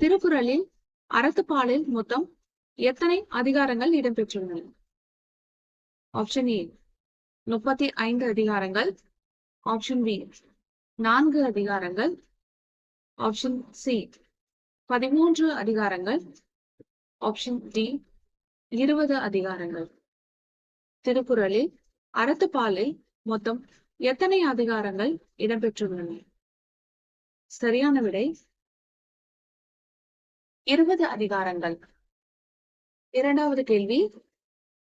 திருக்குறளில் அறத்துப்பாலில் மொத்தம் எத்தனை அதிகாரங்கள் இடம்பெற்றுள்ளன? ஆப்ஷன் ஏ முப்பத்தி ஐந்து அதிகாரங்கள். ஆப்ஷன் பி நான்கு அதிகாரங்கள். ஆப்ஷன் சி பதிமூன்று அதிகாரங்கள். ஆப்ஷன் டி இருபது அதிகாரங்கள். திருக்குறளில் அறத்துப்பாலில் மொத்தம் எத்தனை அதிகாரங்கள் இடம்பெற்றுள்ளன? சரியான விடை இருபது அதிகாரங்கள். இரண்டாவது கேள்வி.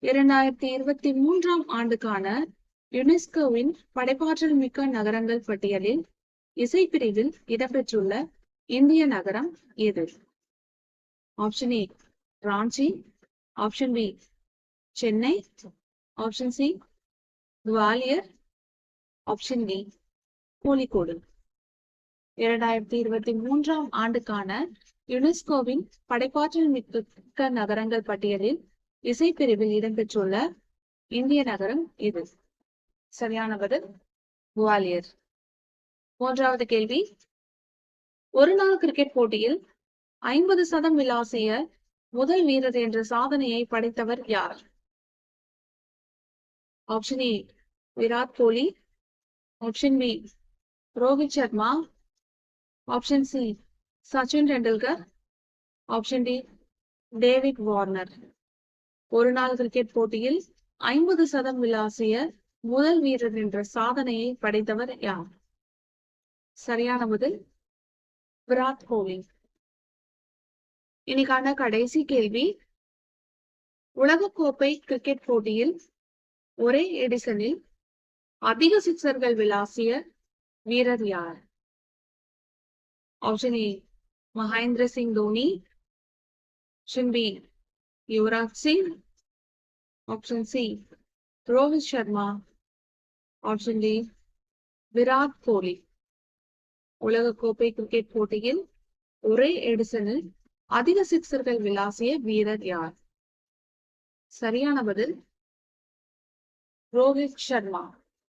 இரண்டாயிரத்தி இருபத்தி மூன்றாம் ஆண்டுக்கான யுனெஸ்கோவின் படைப்பாற்றல் மிக்க நகரங்கள் பட்டியலில் இசைப்பிரிவில் இடம்பெற்றுள்ள இந்திய நகரம் எது? Option A Ranchi. Option B Chennai. Option C Gwalior. Option D Kozhikode. இரண்டாயிரத்தி இருபத்தி மூன்றாம் ஆண்டுக்கான யுனெஸ்கோவின் படைப்பாற்றல் மிக்க நகரங்கள் பட்டியலில் இசைப்பிரிவில் இடம்பெற்றுள்ள இந்திய நகரம் இது. சரியான பதில்? குவாலியர். மூன்றாவது கேள்வி. ஒரு நாள் கிரிக்கெட் போட்டியில் ஐம்பது சதம் விளாசிய முதல் வீரர் என்ற சாதனையை படைத்தவர் யார்? Option A Virat Kohli. Option B Rohit Sharma. Option C Sachin Tendulkar option D David Warner ஒரு நாள் கிரிக்கெட் போட்டியில் ஐம்பது சதம் விளாசிய முதல் வீரர் என்ற சாதனையை படைத்தவர் யார்? சரியான பதில் விராட் கோலி. இன்னைக்கான கடைசி கேள்வி உலகக்கோப்பை கிரிக்கெட் போட்டியில் ஒரே எடிசனில் அதிக சிக்சர்கள் விளாசிய வீரர் யார்? Option A Mahendra Singh Dhoni option B Yuvraj Singh option C Rohit Sharma option D Virat Kohli கோப்பை கிரிக்கெட் போட்டியில் ஒரே எடிசனில் அதிக சிக்சர்கள் விளாசிய வீரர் யார்? சரியான பதில் ரோஹித் சர்மா.